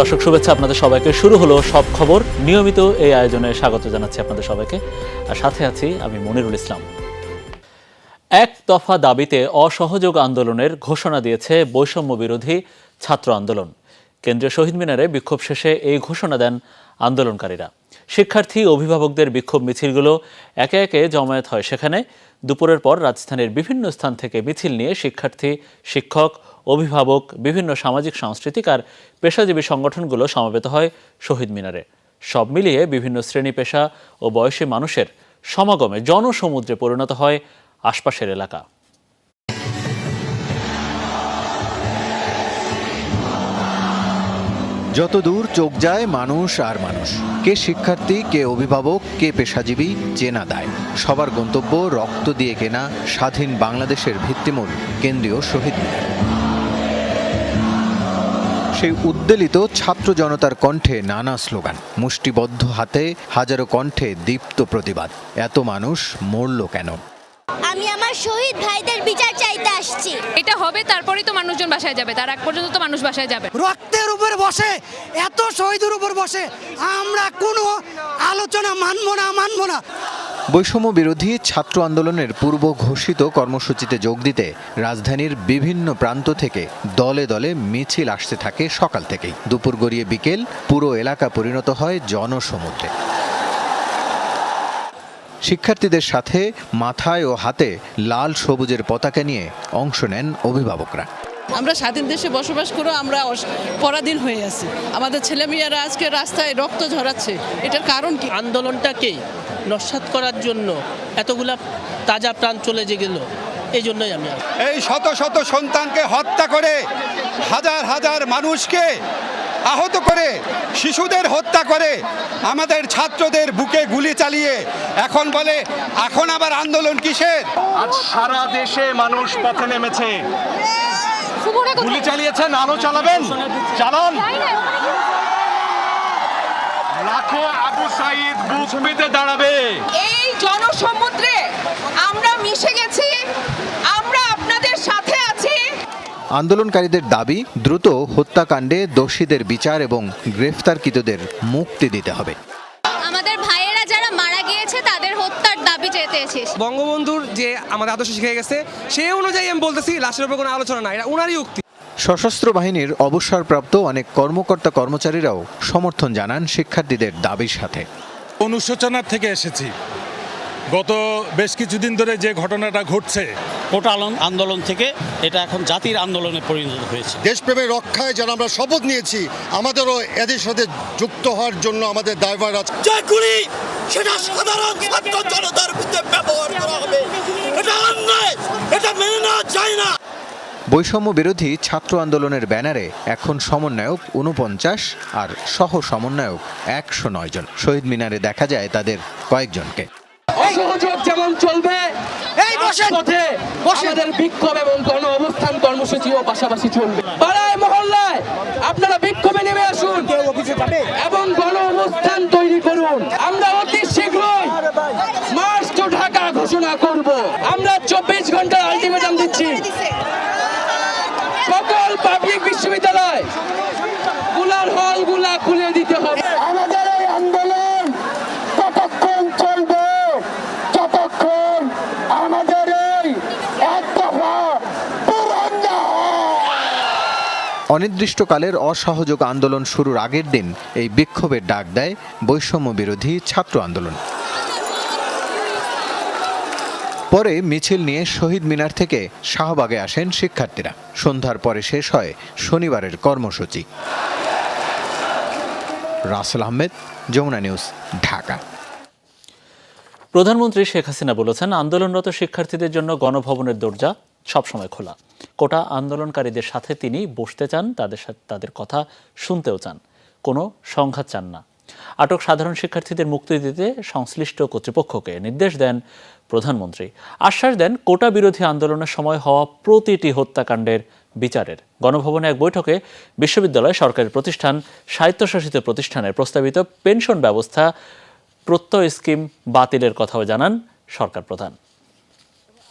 দর্শক শুভেচ্ছা আপনাদের সবাইকে। শুরু হলো সব খবর। নিয়মিত এই আয়োজনে স্বাগত জানাচ্ছি আপনাদের সবাইকে। আর সাথে আছি আমি মনিরুল ইসলাম। এক দফা দাবিতে অসহযোগ আন্দোলনের ঘোষণা দিয়েছে বৈষম্য বিরোধী ছাত্র আন্দোলন। কেন্দ্রীয় শহীদ মিনারে বিক্ষোভ শেষে এই ঘোষণা দেন আন্দোলনকারীরা। শিক্ষার্থী, অভিভাবকদের বিক্ষোভ মিছিলগুলো একে একে জমায়েত হয় সেখানে। দুপুরের পর রাজধানীর বিভিন্ন স্থান থেকে মিছিল নিয়ে শিক্ষার্থী, শিক্ষক অভিভাবক, বিভিন্ন সামাজিক, সাংস্কৃতিক আর পেশাজীবী সংগঠনগুলো সমবেত হয় শহীদ মিনারে। সব মিলিয়ে বিভিন্ন শ্রেণি পেশা ও বয়সী মানুষের সমাগমে জনসমুদ্রে পরিণত হয় আশপাশের এলাকা। যত দূর চোখ যায় মানুষ আর মানুষ, কে শিক্ষার্থী, কে অভিভাবক, কে পেশাজীবী চেনা দায় সবার গন্তব্য রক্ত দিয়ে কেনা স্বাধীন বাংলাদেশের ভিত্তিমূল কেন্দ্রীয় শহীদ মিনার। সেই উদ্বেলিত ছাত্র জনতার কণ্ঠে নানা স্লোগান। মুষ্টিবদ্ধ হাতে হাজারো কণ্ঠে দীপ্ত প্রতিবাদ। এত মানুষ মরল কেন? আমি আমার শহীদ ভাইদের বিচার চাইতে আসছি। এটা হবে তারপরেই তো মানুষজন বাসায় যাবে। তার আগ পর্যন্ত তো মানুষ বাসায় যাবে। রক্তের উপর বসে এত শহীদের উপর বসে আমরা কোনো আলোচনা মানবো না মানবো না। বৈষম্য বিরোধী ছাত্র আন্দোলনের পূর্ব ঘোষিত কর্মসূচিতে যোগ দিতে রাজধানীর বিভিন্ন প্রান্ত থেকে দলে দলে মিছিল আসতে থাকে সকাল থেকেই। দুপুর গড়িয়ে বিকেল, পুরো এলাকা পরিণত হয় জনসমুদ্রে। শিক্ষার্থীদের সাথে মাথায় ও হাতে লাল সবুজের পতাকা নিয়ে অংশ নেন অভিভাবকরা। আমরা স্বাধীন দেশে বসবাস করে আমরা পরাধীন হয়ে আছি। আমাদের ছেলেমেয়েরা আজকে রাস্তায় রক্ত ঝরাচ্ছে। এটার কারণ কি? আন্দোলনটাকে নস্বাত করার জন্য এতগুলা তাজা প্রাণ চলে যে গেল এই জন্যই আমি এই শত শত সন্তানকে হত্যা করে হাজার হাজার মানুষকে আহত করে শিশুদের হত্যা করে আমাদের ছাত্রদের বুকে গুলি চালিয়ে এখন বলে এখন আবার আন্দোলন কিসের? আজ সারা দেশে মানুষ পথে নেমেছে। গুলি চালিয়েছেন আরও চালাবেন। চালান। লাখো আবু সাইদ বুক পেতে দাঁড়াবে। এই জনসমুদ্রে আমরা মিশে গেছি আমরা আপনাদের সাথে আছি। আন্দোলনকারীদের দাবি দ্রুত হত্যাকাণ্ডে দোষীদের বিচার এবং গ্রেফতারকৃতদের মুক্তি দিতে হবে। আমাদের ভাইয়েরা যারা মারা গিয়েছে তাদের হত্যার দাবি এসেছি। বঙ্গবন্ধুর যে আমাদের আদর্শ শিখে গেছে সেই অনুযায়ী আমি বলতেছি লাশের উপর কোনো আলোচনা না এটা ওনারই উক্তি। সশস্ত্র বাহিনীর অবসরপ্রাপ্ত অনেক কর্মকর্তা কর্মচারীরাও সমর্থন জানান শিক্ষার্থীদের দাবির সাথে। অনুশোচনার থেকে এসেছি। গত বেশ কিছুদিন ধরে যে ঘটনাটা ঘটছে কোটা আন্দোলন থেকে এটা এখন জাতির আন্দোলনে পরিণত হয়েছে। দেশপ্রেমের রক্ষায় যারা আমরা শপথ নিয়েছি আমাদেরও এদের সাথে যুক্ত হওয়ার জন্য আমাদের দায়ভার আছে। সেটা সাধারণ ছাত্র জনতার মধ্যে ব্যবহার করা হবে। এটা অন্যায়! এটা মেনে নেওয়া যায় না! বৈষম্য বিরোধী ছাত্র আন্দোলনের ব্যানারে এখন সমন্বয়ক উনপঞ্চাশ আর সহ সমন্বয়ক একশো নয় জন। শহীদ মিনারে দেখা যায় তাদের কয়েকজনকে। অসহযোগ যেমন চলবে এই পথে আমাদের বিক্ষোভ এবং গণ অবস্থান কর্মসূচিও পাশাপাশি চলবে। পাড়ায় মহল্লায় আপনারা বিক্ষোভে নেমে আসুন এবং গণ অবস্থান তৈরি করুন। আমরা অতি শীঘ্রই মার্চ টু ঢাকা ঘোষণা করব। আমরা চব্বিশ ঘণ্টার আলটিমেটাম দিচ্ছি। বিশ্ববিদ্যালয়। গুলার হলগুলা খুলে দিতে হবে। আমাদের এই আন্দোলন ততক্ষণ চলবে যতক্ষণ আমাদের এই অনির্দিষ্টকালের অসহযোগ আন্দোলন শুরুর আগের দিন এই বিক্ষোভের ডাক দেয় বৈষম্য বিরোধী ছাত্র আন্দোলন। পরে মিছিল নিয়ে শহীদ মিনার থেকে শাহবাগে আসেন শিক্ষার্থীরা। সন্ধ্যার পরে শেষ হয় শনিবারের কর্মসূচি। রাসেল আহমেদ, যমুনা নিউজ, ঢাকা। প্রধানমন্ত্রী শেখ হাসিনা বলেছেন, আন্দোলনরত শিক্ষার্থীদের জন্য গণভবনের দরজা সবসময় খোলা। কোটা আন্দোলনকারীদের সাথে তিনি বসতে চান, তাদের সাথে তাদের কথা শুনতেও চান। কোনো সংঘাত চান না। আটক সাধারণ শিক্ষার্থীদের মুক্তি দিতে সংশ্লিষ্ট কর্তৃপক্ষকে নির্দেশ দেন প্রধানমন্ত্রী। আশ্বাস দেন, কোটা বিরোধী আন্দোলনের সময় হওয়া প্রতিটি হত্যাকাণ্ডের বিচারের। গণভবনে এক বৈঠকে বিশ্ববিদ্যালয় সরকারি প্রতিষ্ঠান, স্বায়ত্তশাসিত প্রতিষ্ঠানের প্রস্তাবিত পেনশন ব্যবস্থা, প্রত্যয় স্কিম বাতিলের কথাও জানান সরকার প্রধান।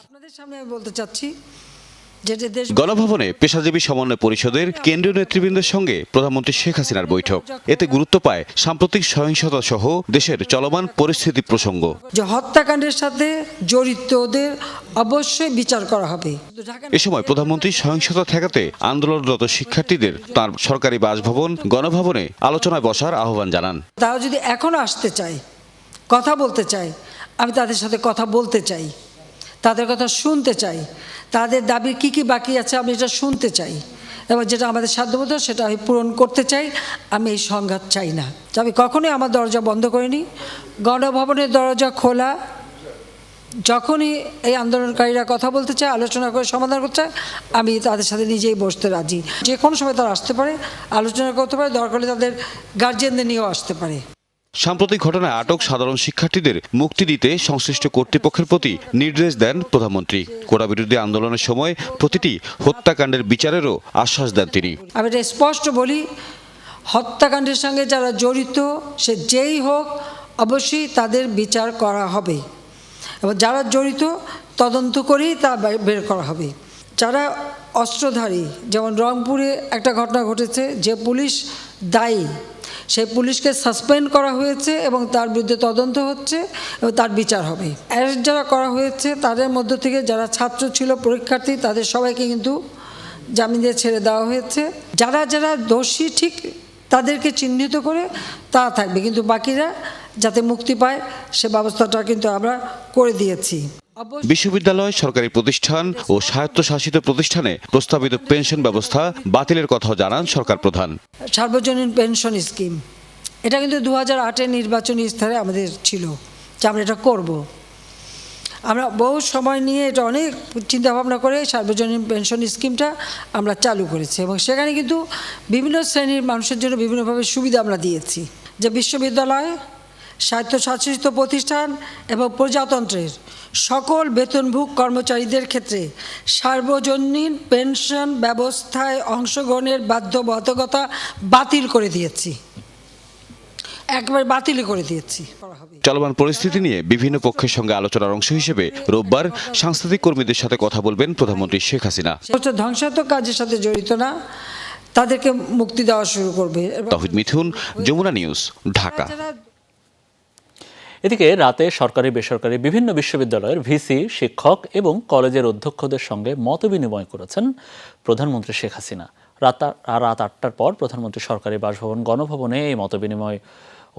আপনাদের সামনে বলতে চাচ্ছি গণভবনে পেশাজীবী সমন্বয় পরিষদের কেন্দ্রীয় নেতৃবৃন্দের সঙ্গে প্রধানমন্ত্রী শেখ হাসিনার বৈঠক। এতে গুরুত্ব পায় সাম্প্রতিক সহিংসতা সহ দেশের চলমান পরিস্থিতি প্রসঙ্গ। যে হত্যাকাণ্ডের সাথে জড়িতদের অবশ্যই বিচার করা হবে। এ সময় প্রধানমন্ত্রী সহিংসতা ঠেকাতে আন্দোলনরত শিক্ষার্থীদের তার সরকারি বাসভবন গণভবনে আলোচনায় বসার আহ্বান জানান। তারা যদি এখনও আসতে চায় কথা বলতে চায় আমি তাদের সাথে কথা বলতে চাই। তাদের কথা শুনতে চাই। তাদের দাবি কি কি বাকি আছে আমি এটা শুনতে চাই। এবং যেটা আমাদের সাধ্যমতো সেটা আমি পূরণ করতে চাই। আমি এই সংঘাত চাই না। আমি কখনোই আমার দরজা বন্ধ করিনি। গণভবনের দরজা খোলা। যখনই এই আন্দোলনকারীরা কথা বলতে চায়, আলোচনা করে সমাধান করতে চায়, আমি তাদের সাথে নিজেই বসতে রাজি। যে কোনো সময় তারা আসতে পারে, আলোচনা করতে পারে, দরকার হলে তাদের গার্জিয়ানদের নিয়েও আসতে পারে। সাম্প্রতিক ঘটনায় আটক সাধারণ শিক্ষার্থীদের মুক্তি দিতে সংশ্লিষ্ট কর্তৃপক্ষের প্রতি নির্দেশ দেন প্রধানমন্ত্রী। কোটা বিরোধী আন্দোলনের সময় প্রতিটি হত্যাকাণ্ডের বিচারেরও আশ্বাস দেন তিনি। আমি এটা স্পষ্ট বলি, হত্যাকাণ্ডের সঙ্গে যারা জড়িত, সে যেই হোক, অবশ্যই তাদের বিচার করা হবে। এবং যারা জড়িত, তদন্ত করেই তা বের করা হবে। যারা অস্ত্রধারী, যেমন রংপুরে একটা ঘটনা ঘটেছে, যে পুলিশ দায়ী সেই পুলিশকে সাসপেন্ড করা হয়েছে এবং তার বিরুদ্ধে তদন্ত হচ্ছে এবং তার বিচার হবে। অ্যারেস্ট যারা করা হয়েছে, তাদের মধ্য থেকে যারা ছাত্র ছিল, পরীক্ষার্থী, তাদের সবাইকে কিন্তু জামিন দিয়ে ছেড়ে দেওয়া হয়েছে। যারা যারা দোষী ঠিক তাদেরকে চিহ্নিত করে তারা থাকবে। কিন্তু বাকিরা যাতে মুক্তি পায়, সে ব্যবস্থাটা কিন্তু আমরা করে দিয়েছি। বিশ্ববিদ্যালয় সরকারি প্রতিষ্ঠান ও স্বায়ত্তশাসিত প্রতিষ্ঠানে প্রস্তাবিত পেনশন ব্যবস্থা বাতিলের কথাও জানান সরকার প্রধান। সার্বজনীন পেনশন স্কিম। এটা কিন্তু দু হাজার আটের নির্বাচনী স্তরে আমাদের ছিল যে আমরা এটা করব। আমরা বহু সময় নিয়ে এটা অনেক চিন্তাভাবনা করে সার্বজনীন পেনশন স্কিমটা আমরা চালু করেছি এবং সেখানে কিন্তু বিভিন্ন শ্রেণির মানুষের জন্য বিভিন্নভাবে সুবিধা আমরা দিয়েছি। যে বিশ্ববিদ্যালয় স্বায়ত্তশাসিত প্রতিষ্ঠান এবং প্রজাতন্ত্রের সকল বেতনভোগ কর্মচারীদের ক্ষেত্রে সার্বজনীন পেনশন ব্যবস্থায় অংশগ্রহণের বাধ্যবাধকতা বাতিল করে দিয়েছি। একবারে বাতিল করে দিয়েছি। চলমান পরিস্থিতি নিয়ে বিভিন্ন পক্ষের সঙ্গে আলোচনার অংশ হিসেবে রোববার সাংস্কৃতিক কর্মীদের সাথে কথা বলবেন প্রধানমন্ত্রী শেখ হাসিনা। ধ্বংসাত্মক কাজের সাথে জড়িত না তাদেরকে মুক্তি দেওয়া শুরু করবে। তহিদ মিথুন যমুনা নিউজ ঢাকা। এদিকে রাতে সরকারি, বেসরকারি বিভিন্ন বিশ্ববিদ্যালয়ের ভিসি, শিক্ষক এবং কলেজের অধ্যক্ষদের সঙ্গে মতবিনিময় করেছেন প্রধানমন্ত্রী শেখ হাসিনা। রাত রাত আটটার পর প্রধানমন্ত্রী সরকারি বাসভবন, গণভবনে এই মতবিনিময়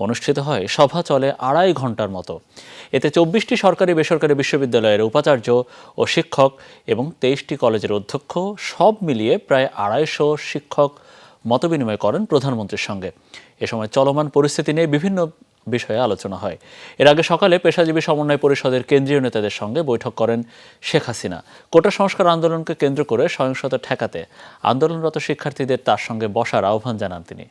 অনুষ্ঠিত হয়। সভা চলে আড়াই ঘণ্টার মতো। এতে চব্বিশটি সরকারি, বেসরকারি বিশ্ববিদ্যালয়ের উপাচার্য ও শিক্ষক এবং তেইশটি কলেজের অধ্যক্ষ সব মিলিয়ে প্রায় আড়াইশো শিক্ষক মতবিনিময় করেন প্রধানমন্ত্রীর সঙ্গে। এ সময় চলমান পরিস্থিতি নিয়ে বিভিন্ন বিষয়ে আলোচনা হয়। এর আগে সকালে পেশাজীবী সমন্বয় পরিষদের কেন্দ্রীয় নেতাদের সঙ্গে বৈঠক করেন শেখ হাসিনা। কোটা সংস্কার আন্দোলনকে কেন্দ্র করে সহিংসতা ঠেকাতে আন্দোলনরত শিক্ষার্থীদের তার সঙ্গে বসার আহ্বান জানান তিনি।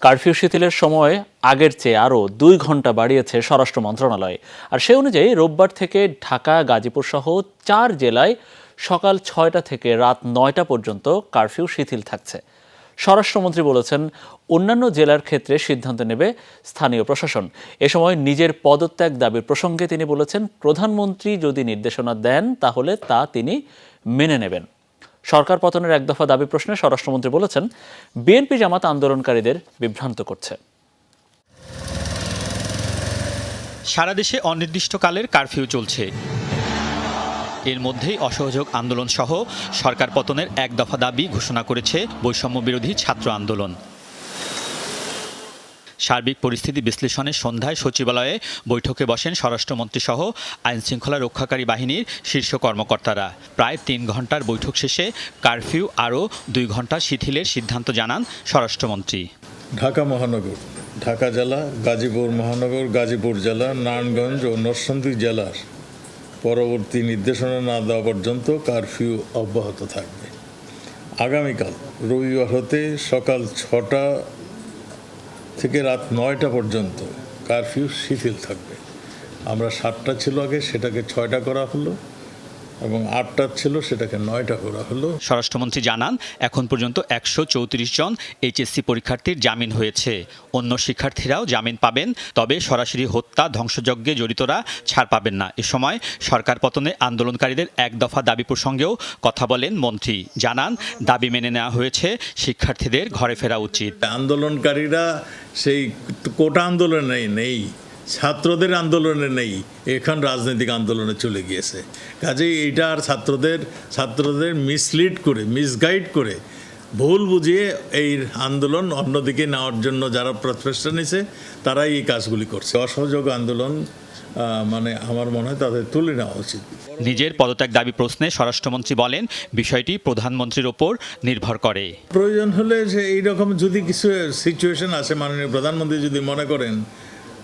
কারফিউ শিথিলের সময় আগের চেয়ে আরও দুই ঘণ্টা বাড়িয়েছে স্বরাষ্ট্র মন্ত্রণালয়। আর সে অনুযায়ী রোববার থেকে ঢাকা, গাজীপুর সহ চার জেলায় সকাল ছয়টা থেকে রাত নয়টা পর্যন্ত কারফিউ শিথিল থাকছে। স্বরাষ্ট্রমন্ত্রী বলেছেন, অন্যান্য জেলার ক্ষেত্রে সিদ্ধান্ত নেবে স্থানীয় প্রশাসন। এ সময় নিজের পদত্যাগ দাবির প্রসঙ্গে তিনি বলেছেন, প্রধানমন্ত্রী যদি নির্দেশনা দেন, তাহলে তা তিনি মেনে নেবেন। সরকার পতনের এক দফা দাবি প্রশ্নে স্বরাষ্ট্রমন্ত্রী বলেছেন, বিএনপি জামাত আন্দোলনকারীদের বিভ্রান্ত করছে। সারা দেশে অনির্দিষ্টকালের কারফিউ চলছে। এর মধ্যেই অসহযোগ আন্দোলন সহ সরকার পতনের এক দফা দাবি ঘোষণা করেছে বৈষম্য বিরোধী ছাত্র আন্দোলন। সার্বিক পরিস্থিতি বিশ্লেষণে সন্ধ্যায় সচিবালয়ে বৈঠকে বসেন স্বরাষ্ট্রমন্ত্রী সহ আইনশৃঙ্খলা রক্ষাকারী বাহিনীর শীর্ষ কর্মকর্তারা। প্রায় তিন ঘণ্টার বৈঠক শেষে কারফিউ আরও দুই ঘণ্টা শিথিলের সিদ্ধান্ত জানান স্বরাষ্ট্রমন্ত্রী। ঢাকা মহানগর, ঢাকা জেলা, গাজীপুর মহানগর, গাজীপুর জেলা, নারায়ণগঞ্জ ও নরসিংদী জেলার পরবর্তী নির্দেশনা না দেওয়া পর্যন্ত কারফিউ অব্যাহত থাকবে। আগামীকাল রবিবার হতে সকাল ছটা থেকে রাত নয়টা পর্যন্ত কারফিউ শিথিল থাকবে। আমরা সাতটা ছিল আগে, সেটাকে ছয়টা করা হলো। এবং আটটা ছিল সেটাকে নয়টা করা হলো। স্বরাষ্ট্রমন্ত্রী জানান এখন পর্যন্ত একশো চৌত্রিশ জন এইচএসসি পরীক্ষার্থীর জামিন হয়েছে। অন্য শিক্ষার্থীরাও জামিন পাবেন তবে সরাসরি হত্যা ধ্বংসযজ্ঞে জড়িতরা ছাড় পাবেন না। এ সময় সরকার পতনে আন্দোলনকারীদের এক দফা দাবি প্রসঙ্গেও কথা বলেন মন্ত্রী। জানান দাবি মেনে নেওয়া হয়েছে শিক্ষার্থীদের ঘরে ফেরা উচিত। আন্দোলনকারীরা সেই কোটা আন্দোলনে নেই। ছাত্রদের আন্দোলনে নেই এখন রাজনৈতিক আন্দোলনে চলে গিয়েছে। কাজেই এটা আর ছাত্রদের ছাত্রদের মিসলিড করে মিসগাইড করে ভুল বুঝিয়ে এই আন্দোলন অন্যদিকে নেওয়ার জন্য যারা প্রচেষ্টা নিছে তারাই এই কাজগুলি করছে। অসহযোগ আন্দোলন মানে আমার মনে হয় তাদের তুলে নেওয়া উচিত। নিজের পদত্যাগ দাবি প্রশ্নে স্বরাষ্ট্রমন্ত্রী বলেন বিষয়টি প্রধানমন্ত্রীর ওপর নির্ভর করে। প্রয়োজন হলে যে এইরকম যদি কিছু সিচুয়েশন আছে মাননীয় প্রধানমন্ত্রী যদি মনে করেন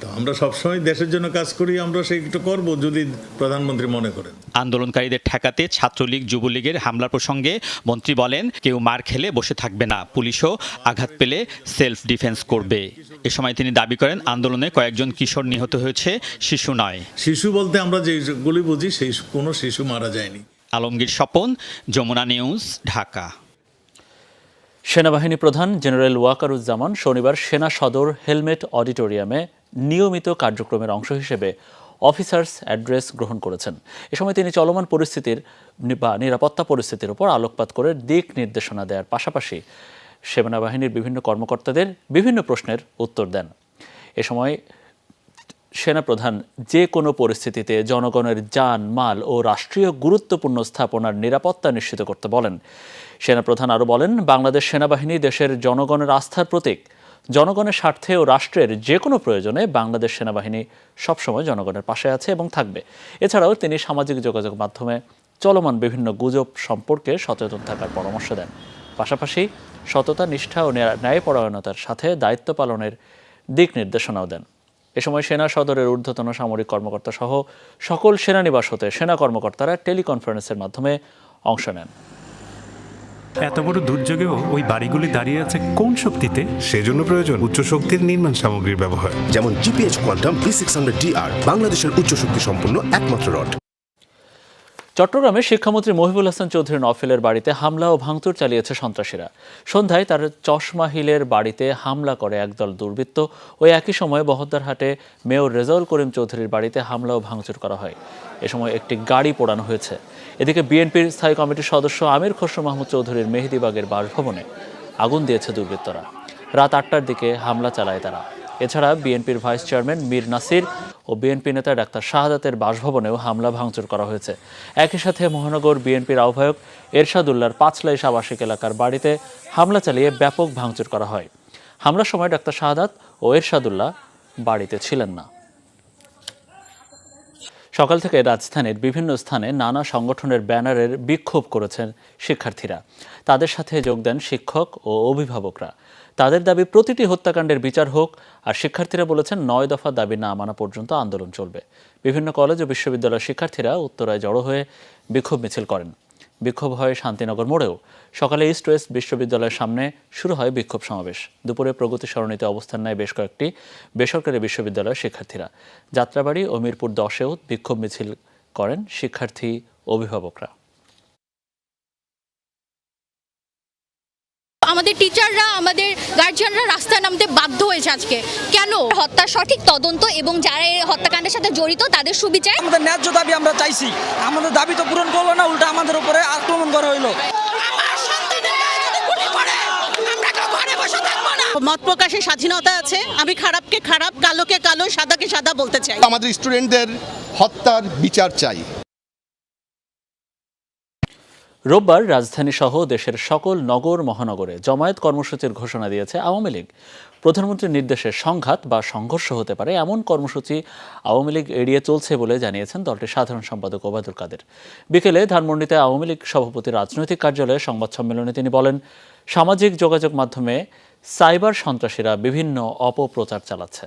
তো আমরা সবসময় দেশের জন্য কাজ করি আমরা সেইটা করব যদি প্রধানমন্ত্রী মনে করেন। আন্দোলনকারীদের ঠেকাতে ছাত্রলীগ যুবলীগের হামলা প্রসঙ্গে মন্ত্রী বলেন কেউ মার খেলে বসে থাকবে না পুলিশও আঘাত পেলে সেলফ ডিফেন্স করবে। এ সময় তিনি দাবি করেন আন্দোলনে কয়েকজন কিশোর নিহত হয়েছে শিশু নয়। শিশু বলতে আমরা যেগুলি বুঝি সেই কোনো শিশু মারা যায়নি। আলমগীর স্বপন যমুনা নিউজ ঢাকা। সেনাবাহিনী প্রধান জেনারেল ওয়াকারুজ্জামান শনিবার সেনা সদর হেলমেট অডিটোরিয়ামে নিয়মিত কার্যক্রমের অংশ হিসেবে অফিসার্স অ্যাড্রেস গ্রহণ করেছেন। এ সময় তিনি চলমান পরিস্থিতির বা নিরাপত্তা পরিস্থিতির উপর আলোকপাত করে দিক নির্দেশনা দেওয়ার পাশাপাশি সেনাবাহিনীর বিভিন্ন কর্মকর্তাদের বিভিন্ন প্রশ্নের উত্তর দেন। এ সময় সেনাপ্রধান যে কোনো পরিস্থিতিতে জনগণের যান, মাল ও রাষ্ট্রীয় গুরুত্বপূর্ণ স্থাপনার নিরাপত্তা নিশ্চিত করতে বলেন। সেনাপ্রধান আরও বলেন, বাংলাদেশ সেনাবাহিনী দেশের জনগণের আস্থার প্রতীক। জনগণের স্বার্থে ও রাষ্ট্রের যে কোনো প্রয়োজনে বাংলাদেশ সেনাবাহিনী সবসময় জনগণের পাশে আছে এবং থাকবে। এছাড়াও তিনি সামাজিক যোগাযোগ মাধ্যমে চলমান বিভিন্ন গুজব সম্পর্কে সচেতন থাকার পরামর্শ দেন। পাশাপাশি সততা, নিষ্ঠা ও ন্যায়- ন্যায়পরায়ণতার সাথে দায়িত্ব পালনের দিক নির্দেশনাও দেন। এ সময় সেনা সদরের ঊর্ধ্বতন সামরিক কর্মকর্তা সহ সকল সেনানিবাস হতে সেনা কর্মকর্তারা টেলিকনফারেন্সের মাধ্যমে অংশ নেন। এত বড় দুর্যোগেও ওই বাড়িগুলি দাঁড়িয়ে আছে কোন শক্তিতে? সেজন্য প্রয়োজন উচ্চ শক্তির নির্মাণ সামগ্রীর ব্যবহার যেমন GPH quantum B six hundred DR বাংলাদেশের উচ্চ শক্তি সম্পন্ন একমাত্র রড। চট্টগ্রামে শিক্ষামন্ত্রী মহিবুল হাসান চৌধুরী নফেলের বাড়িতে হামলা ও ভাঙচুর চালিয়েছে সন্ত্রাসীরা। সন্ধ্যায় তার চশমা হিলের বাড়িতে হামলা করে একদল দুর্বৃত্ত ওই একই সময় বহদ্দারহাটে মেয়র রেজাউল করিম চৌধুরীর বাড়িতে হামলা ও ভাঙচুর করা হয়। এ সময় একটি গাড়ি পোড়ানো হয়েছে। এদিকে বিএনপির স্থায়ী কমিটির সদস্য আমির খসরু মাহমুদ চৌধুরীর মেহেদিবাগের বাসভবনে আগুন দিয়েছে দুর্বৃত্তরা। রাত আটটার দিকে হামলা চালায় তারা। এছাড়া বিএনপির ভাইস চেয়ারম্যান মীর নাসির ও বিএনপি নেতা ডাক্তার শাহাদাতের বাসভবনেও হামলা ভাঙচুর করা হয়েছে। একই সাথে মহানগর বিএনপির আহ্বায়ক এরশাদুল্লার পাঁচলাইশ আবাসিক এলাকার বাড়িতে হামলা চালিয়ে ব্যাপক ভাঙচুর করা হয়। হামলার সময় ডাক্তার শাহাদাত ও এরশাদুল্লাহ বাড়িতে ছিলেন না। সকাল থেকে রাজধানীর বিভিন্ন স্থানে নানা সংগঠনের ব্যানারের বিক্ষোভ করেছেন শিক্ষার্থীরা। তাদের সাথে যোগ দেন শিক্ষক ও অভিভাবকরা। তাদের দাবি, প্রতিটি হত্যাকাণ্ডের বিচার হোক, আর শিক্ষার্থীরা বলেছেন নয় দফা দাবি না মানা পর্যন্ত আন্দোলন চলবে। বিভিন্ন কলেজ ও বিশ্ববিদ্যালয়ের শিক্ষার্থীরা উত্তরায় জড়ো হয়ে বিক্ষোভ মিছিল করেন। বিক্ষোভ হয় শান্তিনগর মোড়েও। সকালে ইস্ট ওয়েস্ট বিশ্ববিদ্যালয়ের সামনে শুরু হয় বিক্ষোভ সমাবেশ। দুপুরে প্রগতি সরণিতে অবস্থান নেয় বেশ কয়েকটি বেসরকারি বিশ্ববিদ্যালয়ের শিক্ষার্থীরা। যাত্রাবাড়ি ও মিরপুর দশেও বিক্ষোভ মিছিল করেন শিক্ষার্থী, অভিভাবকরা। আমাদের টিচাররা আমাদের গার্জিয়ানরা রাস্তায় নামতে বাধ্য হয়েছে আজকে। কেন? হত্যার সঠিক তদন্ত এবং যারা এই হত্যাকাণ্ডের সাথে জড়িত তাদের সুবিচার আমাদের ন্যায্য দাবি আমরা চাইছি। আমাদের দাবি তো পূরণ করল না উল্টা আমাদের উপরে আক্রমণ করা হইল। মত প্রকাশের স্বাধীনতা আছে। আমি খারাপকে খারাপ কালোকে কালো সাদাকে সাদা বলতে চাই। আমাদের স্টুডেন্টদের হত্যার বিচার চাই। রোববার রাজধানী সহ দেশের সকল নগর মহানগরে জমায়েত কর্মসূচির ঘোষণা দিয়েছে আওয়ামী লীগ। প্রধানমন্ত্রীর নির্দেশে সংঘাত বা সংঘর্ষ হতে পারে, এমন কর্মসূচি আওয়ামী লীগ এড়িয়ে চলছে বলে জানিয়েছেন দলটির সাধারণ সম্পাদক ওবায়দুল কাদের। বিকেলে ধানমন্ডিতে আওয়ামী লীগ সভাপতির রাজনৈতিক কার্যালয়ে সংবাদ সম্মেলনে তিনি বলেন, সামাজিক যোগাযোগ মাধ্যমে সাইবার সন্ত্রাসীরা বিভিন্ন অপপ্রচার চালাচ্ছে।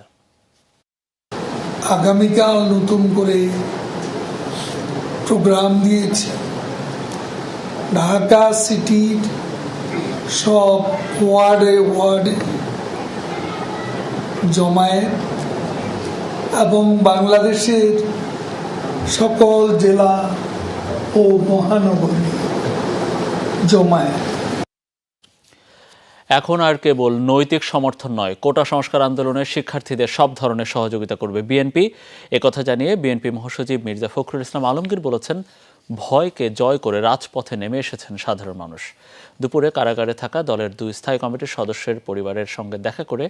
আগামীকাল নতুন করে প্রোগ্রাম দিয়েছে। ঢাকা সিটির সব ওয়ার্ডে ওয়ার্ডে জমায়েত এবং বাংলাদেশের সকল জেলা ও মহানগরী জমায় এখন আর কেবল নৈতিক সমর্থন নয়, কোটা সংস্কার আন্দোলনের শিক্ষার্থীদের সব ধরনের সহযোগিতা করবে বিএনপি। একথা জানিয়ে বিএনপি মহাসচিব মির্জা ফখরুল ইসলাম আলমগীর বলেছেন ভয়কে জয় করে রাজপথে নেমে এসেছেন সাধারণ মানুষ। দুপুরে কারাগারে থাকা দলের দুই স্থায়ী কমিটির সদস্যের পরিবারের সঙ্গে দেখা করে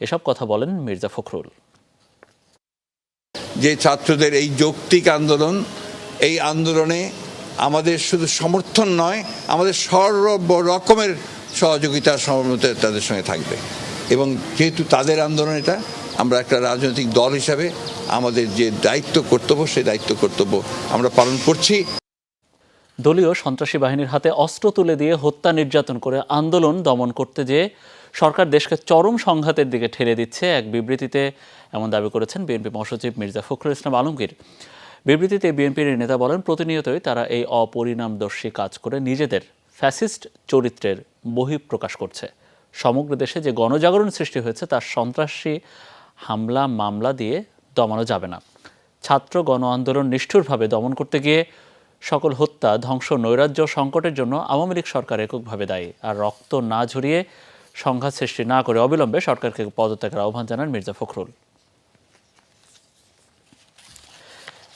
এসব কথা বলেন মির্জা ফখরুল। যে ছাত্রদের এই যৌক্তিক আন্দোলন, এই আন্দোলনে আমাদের শুধু সমর্থন নয়, আমাদের সর্ব রকমের সহযোগিতা সহমতে তাদের সঙ্গে থাকবে। এবং যেহেতু তাদের আন্দোলন এটা, আমরা একটা রাজনৈতিক দল হিসাবে আমাদের যে দায়িত্ব কর্তব্য, সেই দায়িত্ব কর্তব্য আমরা পালন করছি। দলীয় সন্ত্রাসী বাহিনীর হাতে অস্ত্র তুলে দিয়ে হত্যা নির্যাতন করে আন্দোলন দমন করতে যেয়ে সরকার দেশকে চরম সংঘাতের দিকে ঠেলে দিচ্ছে এক বিবৃতিতে এমন দাবি করেছেন বিএনপি মহাসচিব মির্জা ফখরুল ইসলাম আলমগীর। বিবৃতিতে বিএনপির নেতা বলেন, প্রতিনিয়তই তারা এই অপরিণামদর্শী কাজ করে নিজেদের ফ্যাসিস্ট চরিত্রের বহিঃপ্রকাশ করছে। সমগ্র দেশে যে গণজাগরণ সৃষ্টি হয়েছে, তার সন্ত্রাসী হামলা, মামলা দিয়ে দমানো যাবে না। ছাত্র গণ আন্দোলন নিষ্ঠুরভাবে দমন করতে গিয়ে সকল হত্যা, ধ্বংস, নৈরাজ্য সংকটের জন্য আওয়ামী লীগ সরকার এককভাবে দায়ী। আর রক্ত না ঝরিয়ে সংঘাত সৃষ্টি না করে অবিলম্বে সরকারকে পদত্যাগের আহ্বান জানান মির্জা ফখরুল।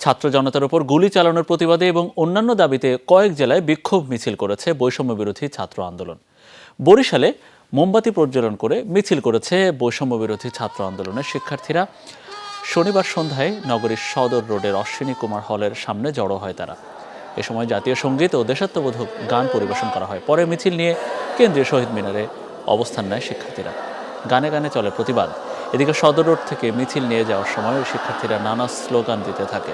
ছাত্র জনতার উপর গুলি চালানোর প্রতিবাদে এবং অন্যান্য দাবিতে কয়েক জেলায় বিক্ষোভ মিছিল করেছে বৈষম্য বিরোধী ছাত্র আন্দোলন। বরিশালে মোমবাতি প্রজ্বলন করে মিছিল করেছে বৈষম্য বিরোধী ছাত্র আন্দোলনের শিক্ষার্থীরা। শনিবার সন্ধ্যায় নগরীর সদর রোডের অশ্বিনী কুমার হলের সামনে জড়ো হয় তারা। এ সময় জাতীয় সংগীত ও দেশাত্মবোধক গান পরিবেশন করা হয়। পরে মিছিল নিয়ে কেন্দ্রীয় শহীদ মিনারে অবস্থান নেয় শিক্ষার্থীরা। গানে গানে চলে প্রতিবাদ। এদিকে সদর রোড থেকে মিছিল নিয়ে যাওয়ার সময় শিক্ষার্থীরা নানা স্লোগান দিতে থাকে।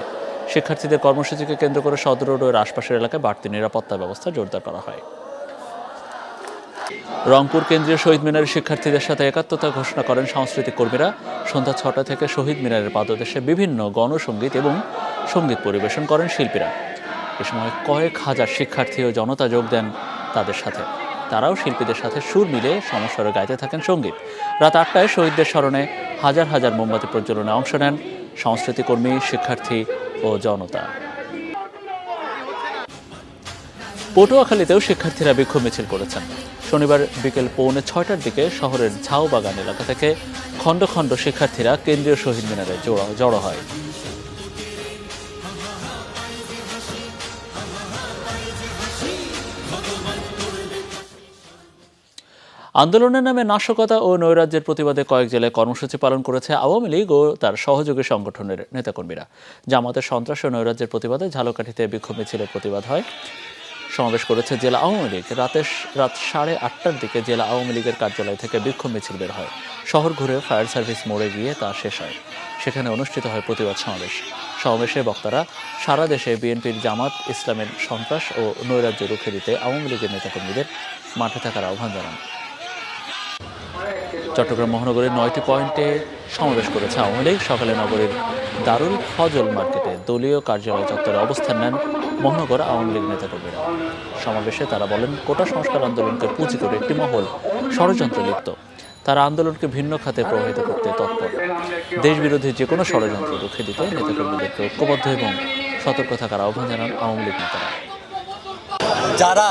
শিক্ষার্থীদের কর্মসূচিকে কেন্দ্র করে সদর রোডের আশপাশের এলাকায় বাড়তি নিরাপত্তা ব্যবস্থা জোরদার করা হয়। রংপুর কেন্দ্রীয় শহীদ মিনারের শিক্ষার্থীদের সাথে একাত্মতা ঘোষণা করেন সাংস্কৃতিক কর্মীরা। সন্ধ্যা ছটা থেকে শহীদ মিনারের পাদদেশে বিভিন্ন গণসঙ্গীত এবং সংগীত পরিবেশন করেন শিল্পীরা। এ সময় কয়েক হাজার শিক্ষার্থী ও জনতা যোগ দেন তাদের সাথে। তারাও শিল্পীদের সাথে সুর মিলে সমস্বরে গাইতে থাকেন সংগীত। রাত আটটায় শহীদদের স্মরণে হাজার হাজার মোমবাতি প্রজ্বলনে অংশ নেন সংস্কৃতি কর্মী, শিক্ষার্থী ও জনতা। পটুয়াখালীতেও শিক্ষার্থীরা বিক্ষোভ মিছিল করেছেন। শনিবার বিকেল পৌনে ছয়টার দিকে শহরের ঝাউবাগান এলাকা থেকে খণ্ড খণ্ড শিক্ষার্থীরা কেন্দ্রীয় শহীদ মিনারে জড়ো- হয়। আন্দোলনের নামে নাশকতা ও নৈরাজ্যের প্রতিবাদে কয়েক জেলায় কর্মসূচি পালন করেছে আওয়ামী লীগ ও তার সহযোগী সংগঠনের নেতাকর্মীরা। জামাতের সন্ত্রাস ও নৈরাজ্যের প্রতিবাদে ঝালকাঠিতে বিক্ষোভ মিছিলের প্রতিবাদ হয়। সমাবেশ করেছে জেলা আওয়ামী লীগ। রাতে রাত সাড়ে আটটার দিকে জেলা আওয়ামী লীগের কার্যালয় থেকে বিক্ষোভ মিছিল বের হয়। শহর ঘুরে ফায়ার সার্ভিস মোড়ে গিয়ে তা শেষ হয়। সেখানে অনুষ্ঠিত হয় প্রতিবাদ সমাবেশ। সমাবেশে বক্তারা সারা দেশে বিএনপির জামাত, ইসলামের সন্ত্রাস ও নৈরাজ্য রুখে দিতে আওয়ামী লীগের নেতাকর্মীদের মাঠে থাকার আহ্বান জানান। চট্টগ্রাম মহানগরের নয়টি পয়েন্টে সমাবেশ করেছে আওয়ামী লীগ। সকালে নগরীর দারুল ফজল মার্কেটে দলীয় কার্যালয় চত্বরে অবস্থান নেন মহানগর আওয়ামী লীগ নেতাকর্মীরা। সমাবেশে তারা বলেন, কোটা সংস্কার আন্দোলনকে পুঁজি করে একটি মহল, ষড়যন্ত্রে লিপ্ত। তারা আন্দোলনকে ভিন্ন খাতে প্রভাবিত করতে তৎপর। দেশবিরোধী যে কোনো ষড়যন্ত্র রুখে দিতে নেতাকর্মীদেরকে ঐক্যবদ্ধ এবং সতর্ক থাকার আহ্বান জানান আওয়ামী লীগ নেতারা। যারা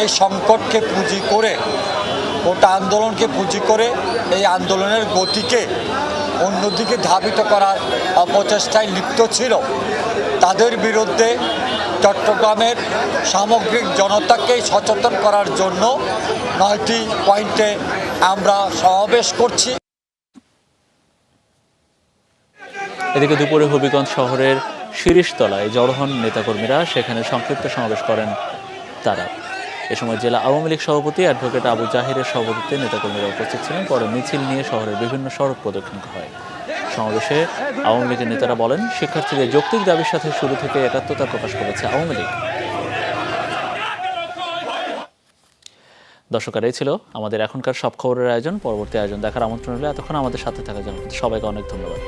এই সংকটকে পুঁজি করে গোটা আন্দোলনকে পুঁজি করে এই আন্দোলনের গতিকে অন্যদিকে ধাবিত করার অপচেষ্টায় লিপ্ত ছিল। তাদের বিরুদ্ধে চট্টগ্রামের সামগ্রিক জনতাকে সচেতন করার জন্য নয়টি পয়েন্টে আমরা সমাবেশ করছি। এদিকে দুপুরে হবিগঞ্জ শহরের শিরিশতলায় জড়ো হন নেতাকর্মীরা সেখানে সংক্ষিপ্ত সমাবেশ করেন তারা। এ সময় জেলা আওয়ামী লীগ সভাপতি অ্যাডভোকেট আবু জাহিরের সভাপতিত্বে নেতাকর্মীরা উপস্থিত ছিলেন। পরে মিছিল নিয়ে শহরের বিভিন্ন সড়ক প্রদক্ষিণ হয়। সমাবেশে আওয়ামী লীগের নেতারা বলেন, শিক্ষার্থীদের যৌক্তিক দাবির সাথে শুরু থেকে একাত্মতা প্রকাশ করেছে আওয়ামী লীগ। দর্শকার এই ছিল আমাদের এখনকার সব খবরের আয়োজন। পরবর্তী আয়োজন দেখার আমন্ত্রণ হলে এতক্ষণ আমাদের সাথে থাকার জন্য সবাইকে অনেক ধন্যবাদ।